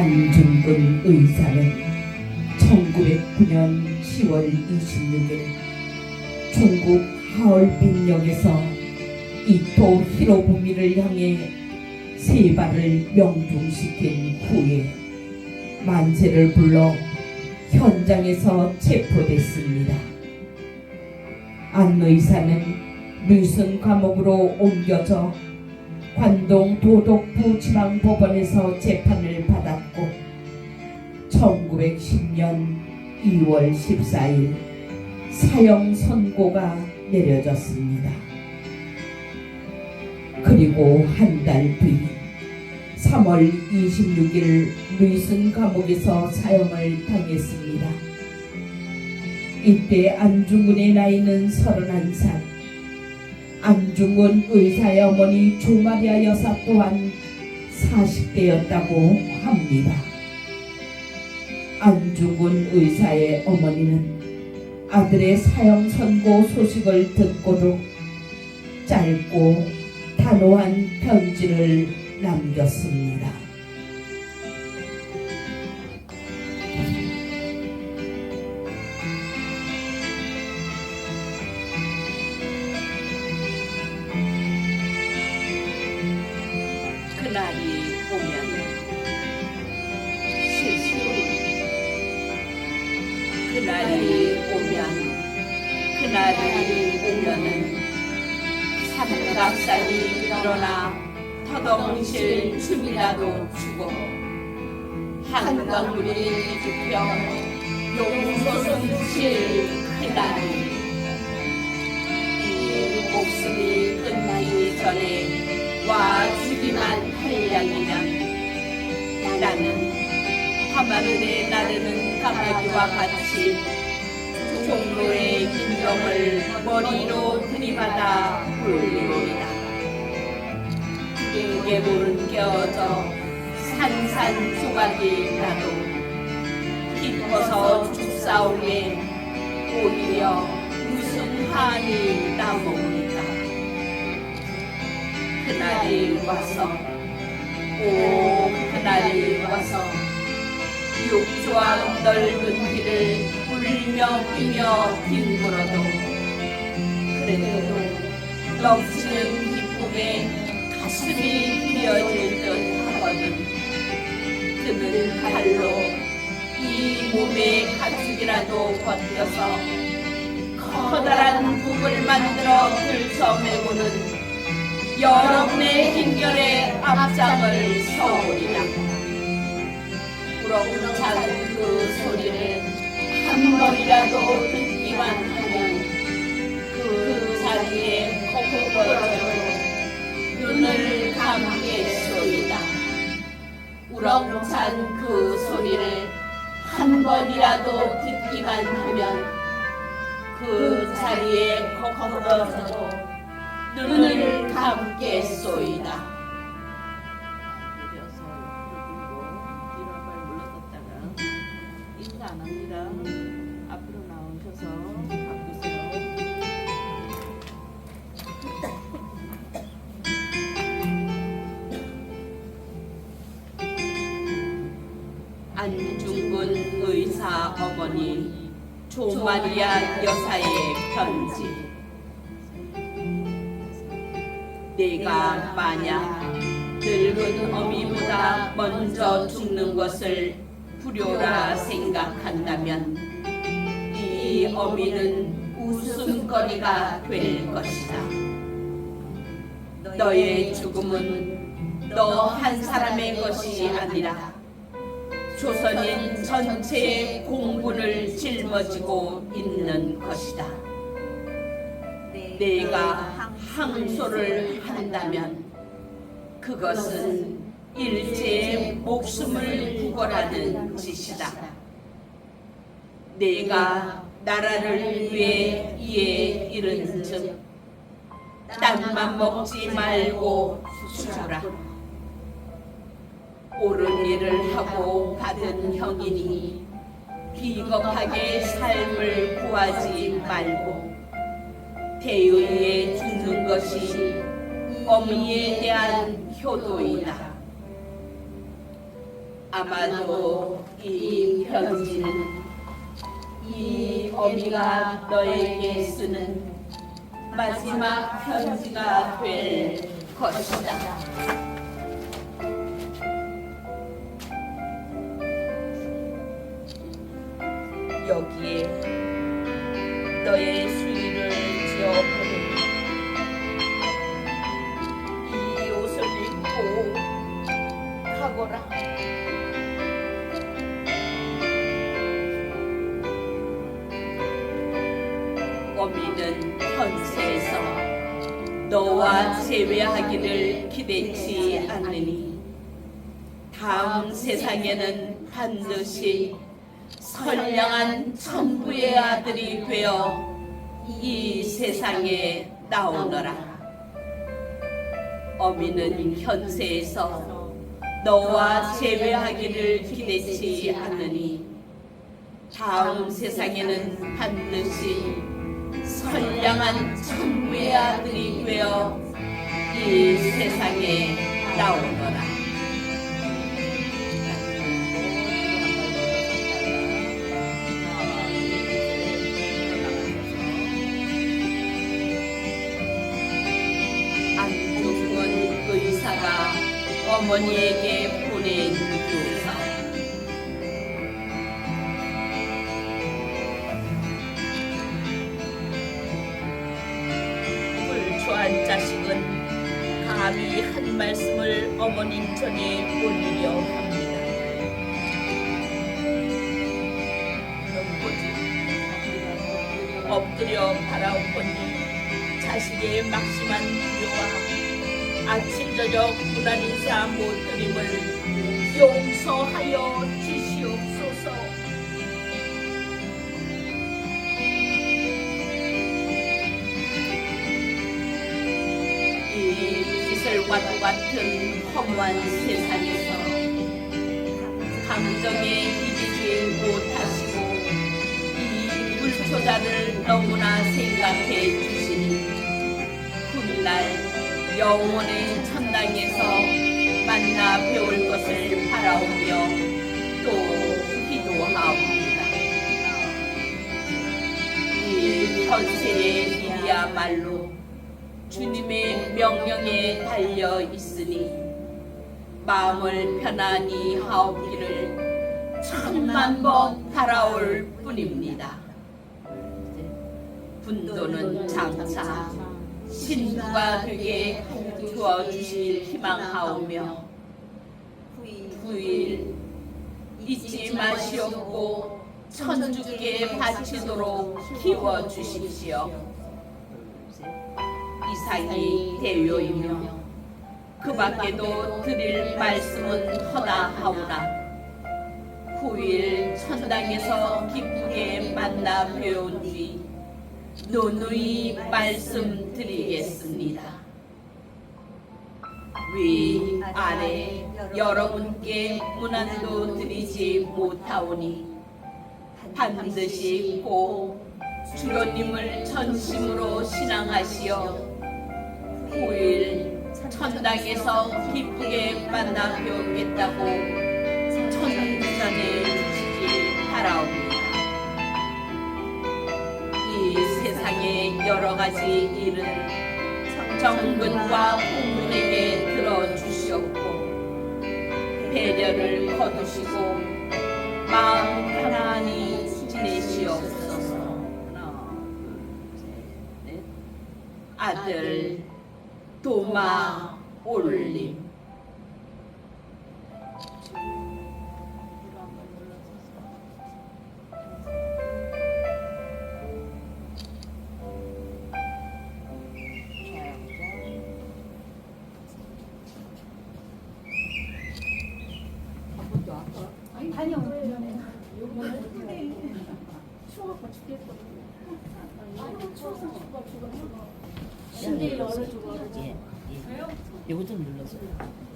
안중근 의사는 1909년 10월 26일 중국 하얼빈역에서 이토 히로부미를 향해 세 발을 명중시킨 후에 만세를 불러 현장에서 체포됐습니다. 안 의사는 류승 감옥으로 옮겨져 관동 도덕부 지방법원에서 재판을 받았고 1910년 2월 14일 사형 선고가 내려졌습니다. 그리고 한 달 뒤 3월 26일 루이슨 감옥에서 사형을 당했습니다. 이때 안중근의 나이는 31살, 안중근 의사의 어머니 조마리아 여사 또한 40대였다고 합니다. 안중근 의사의 어머니는 아들의 사형 선고 소식을 듣고도 짧고 단호한 편지를 남겼습니다. 삼각산이 일어나 터덩실 춤이라도 추고 한강물이 좁혀 용솟은 실 그날이. 이 목숨이 끝나기 전에 와 주기만 할 양이면 나는 밤하늘에 나르는 까마귀와 같이 종로의 김정을 머리로 들이받아 올리리라 길게 깨어져 산산조각이 나도 기뻐서 죽사오게 오히려 무슨 한이 나옵니까. 그날이 와서 오 그날이 와서 육조한 넓은 길을 울며 뛰며 뒹굴어도 그래도 넘치는 기쁨에 비어질 듯 하거든 그는 발로 이 몸의 가죽이라도 벗겨서 커다란 북을 만들어 들쳐매고는 여러분의 hin결에 앞장을 서오리라. 작은 그 소리를 한 번이라도 듣기만 한 번이라도 듣기만 하면 그 자리에 콕콕거려도 눈을 발 물러섰다가 인사 안 합니다. 앞으로 나오셔서 중근 의사 어머니 조마리아 여사의 편지 내가 만약 늙은 어미보다 먼저 죽는 것을 불효라 생각한다면 이 어미는 웃음거리가 될 것이다. 너의 죽음은 너 한 사람의 것이 아니라 조선인 전체의 공분을 짊어지고 있는 것이다. 내가 항소를 한다면 그것은 일제의 목숨을 구걸하는 짓이다. 내가 나라를 위해 이에 이른 즉 땅만 먹지 말고 수주라. 옳은 일을 하고 받은 형이니 비겁하게 삶을 구하지 말고 대의에 죽는 것이 어미에 대한 효도이다. 아마도 이 편지는 이 어미가 너에게 쓰는 마지막 편지가 될 것이다. 여기에 너의 수의를 지어보니 이 옷을 입고 가거라. 어미는 현세에서 너와 재회하기를 기대치 않느니 다음 세상에는 반드시 선량한 천부의 아들이 되어 이 세상에 나오너라. 어미는 현세에서 너와 재회하기를 기대치 않느니 다음 세상에는 반드시 선량한 천부의 아들이 되어 이 세상에 나오너라. 어머니에게 보낸 유서. 불초한 자식은 감히 한 말씀을 어머님 전에 올리려 합니다. 엎드려 바라오거니 자식의 막심한 불효와 아침 저녁 분한 인사 못 드림을 용서하여 주시옵소서. 이 기설과도 같은 허무한 세상에서 감정에 이기지 못하시고 이 불초자를 너무나 생각해 주시니 훗날 영원의 천당에서 만나 배울 것을 바라오며 또 기도하옵니다. 이 현세의 일이야말로 주님의 명령에 달려 있으니 마음을 편안히 하옵기를 천만 번 바라올 뿐입니다. 분도는 장차 신부가 되게 주어 주실 희망하오며 후일 잊지 마시옵고 천주께 바치도록 키워 주십시오. 이상이 대요이며 그 밖에도 드릴 말씀은 허다하오나 후일 천당에서 기쁘게 만나 뵈온 뒤 노누이 말씀드리겠습니다. 위 아래 여러분께 문안도 드리지 못하오니 반드시 꼭 주로님을 전심으로 신앙하시어 후일 천당에서 기쁘게 만나 뵙겠다고 주 여러 가지 일은 정근과 공문에게 들어주시옵고 배려를 거두시고 마음 편안히 지내시옵소서. 넷. 아들 도마 올림 침